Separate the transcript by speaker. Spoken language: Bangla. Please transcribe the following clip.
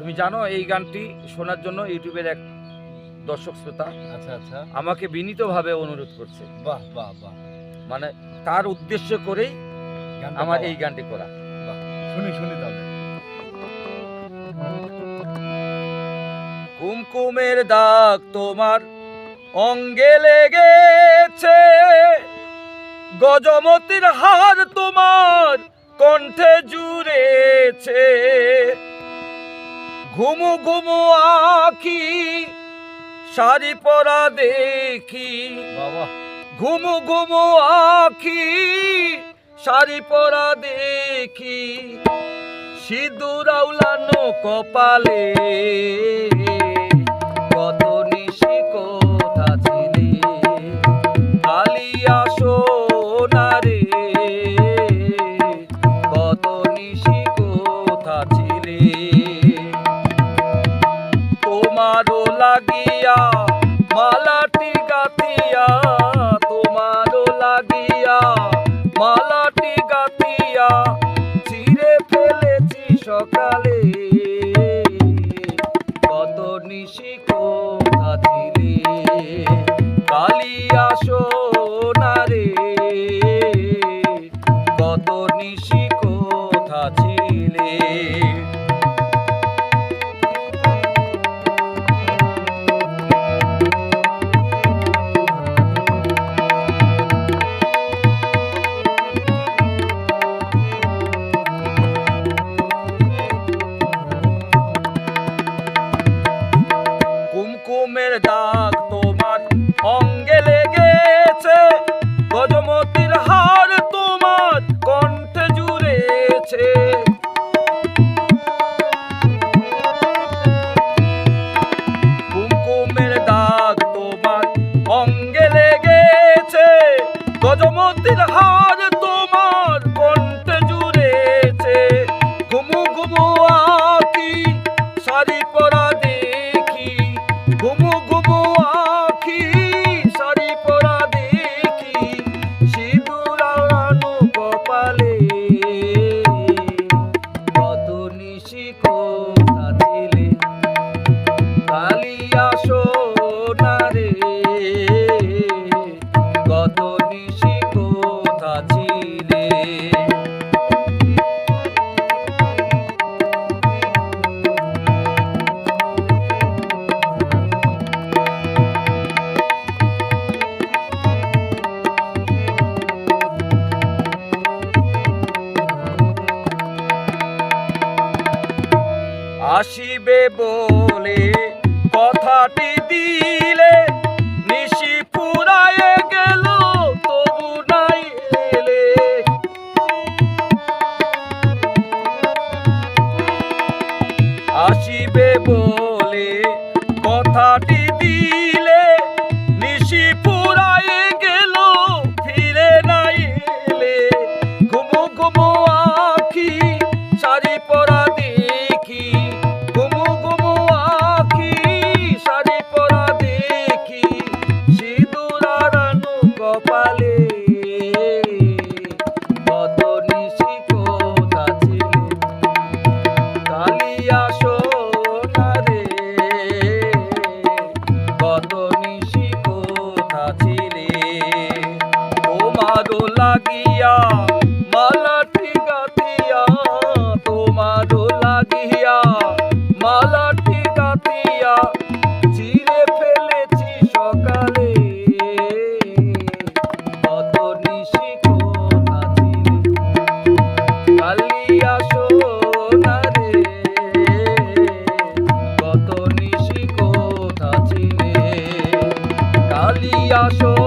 Speaker 1: তুমি জানো এই গানটি শোনার জন্য ইউটিউবের এক দর্শক শ্রোতা
Speaker 2: আচ্ছা আচ্ছা।
Speaker 1: আমাকে বিনীতভাবে অনুরোধ করছে।
Speaker 2: বাহ বাহ বাহ।
Speaker 1: মানে তার উদ্দেশ্য করেই আমার এই গানটি করা।
Speaker 2: শুনি শুনি তাহলে।
Speaker 1: কুমকুমের দাগ তোমার অঙ্গে লেগেছে গজমতির হার তোমার ঘুমু ঘুমু আখি শাড়ি পরা দেখি।
Speaker 2: বাবা।
Speaker 1: ঘুমু ঘুমু আখি শাড়ি পরা দেখি। সিঁদুর আউলানো কপালে। তোমারও লাগিয়া, মালাটি গাতিয়া তোমারও লাগিয়া, মালাটি গাতিয়া ছিঁড়ে ফেলেছি সকালে। কত নিশি কোথা ছিলে কালিয়া সোনারে কত নিশি কোথা ছিলে গজমতির হার আসিবে বলে কথাটি দিলে নিশি পুরায় গেল তবু নাই এলে। আসিবে বলে কথাটি দিলে লাগিয়া মালাটি গাতিয়া তোমারও লাগিয়া মালাটি গাতিয়া চিরে ফেলেছি সকালে। কত নিশি কালিয়া সোনারে কত নিশি কোথা ছিলে কালিয়া সোনারে